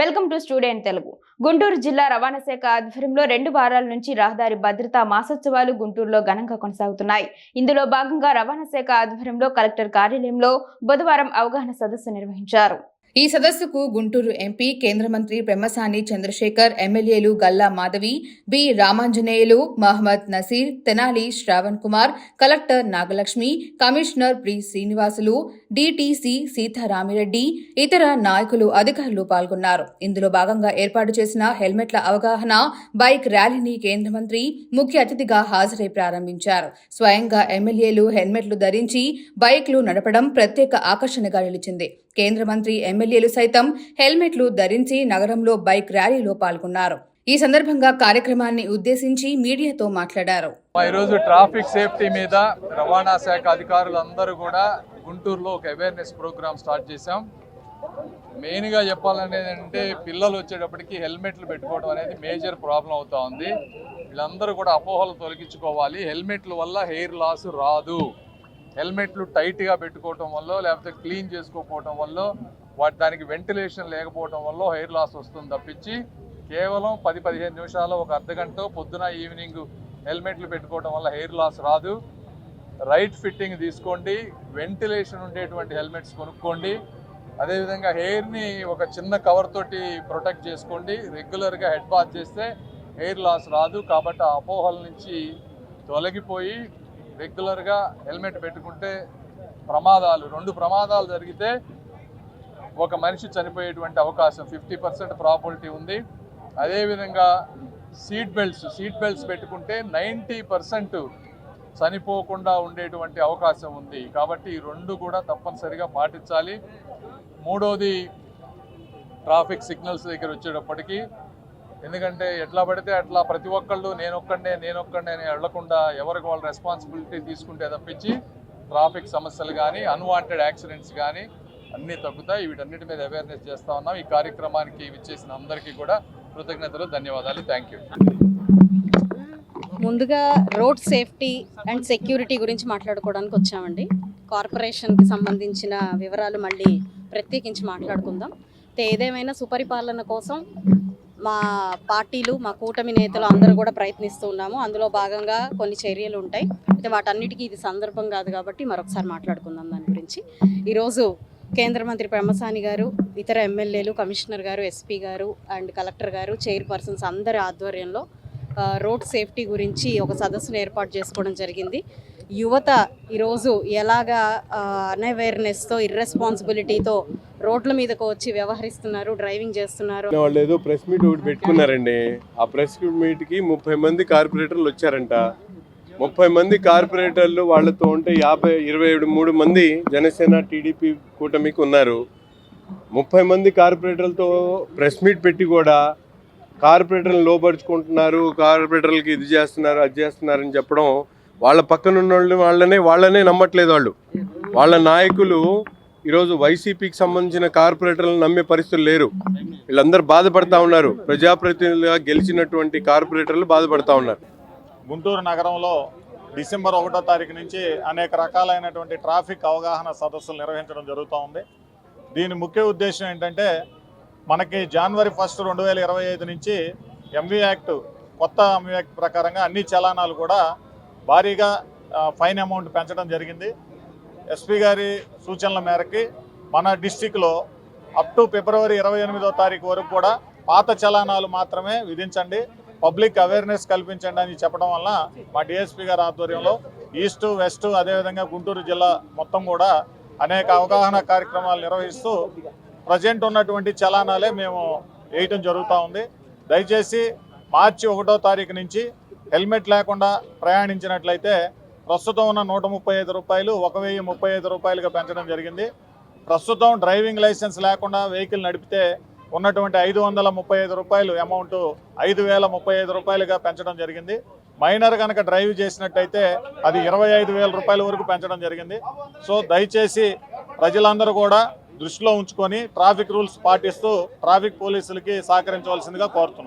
Welcome to student Telugu. Guntur జిల్లా రవాణా శాఖ ఆధ్వర్యంలో రెండు వారాల నుంచి రహదారి భద్రతా మాసోత్సవాలు గుంటూరులో ఘనంగా కొనసాగుతున్నాయి. ఇందులో భాగంగా రవాణా శాఖ ఆధ్వర్యంలో కలెక్టర్ కార్యాలయంలో బుధవారం అవగాహన సదస్సు నిర్వహించారు. ఈ సదస్సుకు గుంటూరు ఎంపీ కేంద్ర మంత్రి పెమ్మసాని చంద్రశేఖర్ ఎమ్మెల్యేలు Galla Madhavi B Ramanjaneyulu Mohammed Naseer Tenali Shravan Kumar collector Nagalakshmi commissioner ప్రి శ్రీనివాసులు డిటిసి సీతారామిరెడ్డి ఇతర నాయకులు అధికారులు పాల్గొన్నారు. ఇందులో భాగంగా ఏర్పాటు చేసిన హెల్మెట్ల అవగాహన బైక్ ర్యాలీని కేంద్ర మంత్రి ముఖ్య అతిథిగా హాజరై ప్రారంభించారు. స్వయంగా ఎమ్మెల్యేలు హెల్మెట్లు ధరించి బైక్లు నడపడం ప్రత్యేక ఆకర్షణగా నిలిచింది. కేంద్ర మంత్రి ఎమ్మెల్యేలు సైతం హెల్మెట్లు ధరించి నగరంలో బైక్ ర్యాలీలో పాల్గొన్నారు. ఈ సందర్భంగా కార్యక్రమాన్ని ఉద్దేశించి మీడియాతో మాట్లాడారు. మా ఈరోజు ట్రాఫిక్ సేఫ్టీ మీద రవాణా శాఖ అధికారులందరూ కూడా గుంటూరులో ఒక అవేర్నెస్ ప్రోగ్రామ్ స్టార్ట్ చేశాం. మెయిన్గా చెప్పాలనేది అంటే పిల్లలు వచ్చేటప్పటికి హెల్మెట్లు పెట్టుకోవడం అనేది మేజర్ ప్రాబ్లం అవుతా ఉంది. వీళ్ళందరూ కూడా అపోహలు తొలగించుకోవాలి. హెల్మెట్ల వల్ల హెయిర్ లాస్ రాదు. హెల్మెట్లు టైట్గా పెట్టుకోవటం వల్ల లేకపోతే క్లీన్ చేసుకోకపోవటం వల్ల వాటి దానికి వెంటిలేషన్ లేకపోవటం వల్ల హెయిర్ లాస్ వస్తుంది తప్పించి కేవలం పది పదిహేను నిమిషాలు ఒక అర్ధ గంట పొద్దున ఈవినింగ్ హెల్మెట్లు పెట్టుకోవడం వల్ల హెయిర్ లాస్ రాదు. రైట్ ఫిట్టింగ్ తీసుకోండి. వెంటిలేషన్ ఉండేటువంటి హెల్మెట్స్ కొనుక్కోండి. అదేవిధంగా హెయిర్ని ఒక చిన్న కవర్ తోటి ప్రొటెక్ట్ చేసుకోండి. రెగ్యులర్గా హెడ్ బాత్ చేస్తే హెయిర్ లాస్ రాదు. కాబట్టి ఆ అపోహల నుంచి తొలగిపోయి రెగ్యులర్గా హెల్మెట్ పెట్టుకుంటే ప్రమాదాలు రెండు ప్రమాదాలు జరిగితే ఒక మనిషి చనిపోయేటువంటి అవకాశం ఫిఫ్టీ పర్సెంట్ ప్రాబిలిటీ ఉంది. అదేవిధంగా సీట్ బెల్ట్స్ సీట్ బెల్ట్స్ పెట్టుకుంటే నైంటీ పర్సెంట్ చనిపోకుండా ఉండేటువంటి అవకాశం ఉంది. కాబట్టి ఈ రెండు కూడా తప్పనిసరిగా పాటించాలి. మూడోది ట్రాఫిక్ సిగ్నల్స్ దగ్గర వచ్చేటప్పటికీ ఎందుకంటే ఎట్లా పడితే అట్లా ప్రతి ఒక్కళ్ళు నేనొక్కడే నేనొక్కడే అని వెళ్ళకుండా ఎవరికి వాళ్ళ రెస్పాన్సిబిలిటీ తీసుకుంటే తప్పించి ట్రాఫిక్ సమస్యలు కానీ అన్వాంటెడ్ యాక్సిడెంట్స్ కానీ అన్నీ తగ్గుతాయి. వీటన్నిటి మీద అవేర్నెస్ చేస్తూ ఉన్నాం. ఈ కార్యక్రమానికి విచ్చేసిన అందరికీ కూడా కృతజ్ఞతలు ధన్యవాదాలు. థ్యాంక్ యూ ముందుగా రోడ్ సేఫ్టీ అండ్ సెక్యూరిటీ గురించి మాట్లాడుకోవడానికి వచ్చామండి. కార్పొరేషన్కి సంబంధించిన వివరాలు మళ్ళీ ప్రత్యేకించి మాట్లాడుకుందాం. అయితే ఏదేమైనా సుపరిపాలన కోసం మా పార్టీలు మా కూటమి నేతలు అందరూ కూడా ప్రయత్నిస్తూ ఉన్నాము. అందులో భాగంగా కొన్ని చర్యలు ఉంటాయి. అయితే వాటన్నిటికీ ఇది సందర్భం కాదు కాబట్టి మరొకసారి మాట్లాడుకుందాం దాని గురించి. ఈరోజు కేంద్ర మంత్రి పెమ్మసాని గారు ఇతర ఎమ్మెల్యేలు కమిషనర్ గారు ఎస్పీ గారు అండ్ కలెక్టర్ గారు చైర్పర్సన్స్ అందరి ఆధ్వర్యంలో రోడ్ సేఫ్టీ గురించి ఒక సదస్సును ఏర్పాటు చేసుకోవడం జరిగింది. యువత ఈరోజు ఎలాగా అన్అవేర్నెస్తో ఇర్రెస్పాన్సిబిలిటీతో రోడ్ల మీదకు వచ్చి వ్యవహరిస్తున్నారు డ్రైవింగ్ చేస్తున్నారు? వాళ్ళు ఏదో ప్రెస్ మీట్ ఒకటి పెట్టుకున్నారండి. ఆ ప్రెస్ మీట్కి ముప్పై మంది కార్పొరేటర్లు వచ్చారంట. ముప్పై మంది కార్పొరేటర్లు వాళ్ళతో ఉంటే యాభై ఇరవై ఏడు మూడు మంది జనసేన టీడీపీ కూటమికి ఉన్నారు. ముప్పై మంది కార్పొరేటర్లతో ప్రెస్ మీట్ పెట్టి కూడా కార్పొరేటర్లు లోపరుచుకుంటున్నారు కార్పొరేటర్లకి ఇది చేస్తున్నారు అది చేస్తున్నారని చెప్పడం వాళ్ళ పక్కన ఉన్న వాళ్ళు వాళ్ళనే వాళ్ళనే నమ్మట్లేదు వాళ్ళు. వాళ్ళ నాయకులు ఈరోజు వైసీపీకి సంబంధించిన కార్పొరేటర్లను నమ్మే పరిస్థితులు లేరు. వీళ్ళందరూ బాధపడతా ఉన్నారు. ప్రజాప్రతినిధులుగా గెలిచినటువంటి కార్పొరేటర్లు బాధపడతా ఉన్నారు. గుంటూరు నగరంలో డిసెంబర్ ఒకటో తారీఖు నుంచి అనేక రకాలైనటువంటి ట్రాఫిక్ అవగాహన సదస్సులు నిర్వహించడం జరుగుతూ ఉంది. దీని ముఖ్య ఉద్దేశం ఏంటంటే మనకి జనవరి ఫస్ట్ రెండు వేల ఇరవై ఐదు నుంచి ఎంవీ యాక్ట్ కొత్త ఎంవీ యాక్ట్ ప్రకారంగా అన్ని చలానాలు కూడా భారీగా ఫైన్ అమౌంట్ పెంచడం జరిగింది. ఎస్పీ గారి సూచనల మేరకి మన డిస్టిక్లో అప్ టు ఫిబ్రవరి ఇరవై ఎనిమిదో తారీఖు వరకు కూడా పాత చలానాలు మాత్రమే విధించండి. పబ్లిక్ అవేర్నెస్ కల్పించండి అని చెప్పడం వల్ల మా డిఎస్పీ గారి ఆధ్వర్యంలో ఈస్ట్ వెస్ట్ అదేవిధంగా గుంటూరు జిల్లా మొత్తం కూడా అనేక అవగాహన కార్యక్రమాలు నిర్వహిస్తూ ప్రజెంట్ ఉన్నటువంటి చలానాలే మేము వేయటం జరుగుతూ ఉంది. దయచేసి మార్చి ఒకటో తారీఖు నుంచి హెల్మెట్ లేకుండా ప్రయాణించినట్లయితే ప్రస్తుతం ఉన్న నూట ముప్పై ఐదు రూపాయలు ఒక వెయ్యి ముప్పై ఐదు రూపాయలుగా పెంచడం జరిగింది. ప్రస్తుతం డ్రైవింగ్ లైసెన్స్ లేకుండా వెహికల్ నడిపితే ఉన్నటువంటి ఐదు వందల ముప్పై ఐదు రూపాయలు అమౌంట్ ఐదు వేల ముప్పై ఐదు రూపాయలుగా పెంచడం జరిగింది. మైనర్ కనుక డ్రైవ్ చేసినట్టయితే అది ఇరవై ఐదు వేల రూపాయల వరకు పెంచడం జరిగింది. సో దయచేసి ప్రజలందరూ కూడా దృష్టిలో ఉంచుకొని ట్రాఫిక్ రూల్స్ పాటిస్తూ ట్రాఫిక్ పోలీసులకి సహకరించవలసిందిగా కోరుతున్నాం.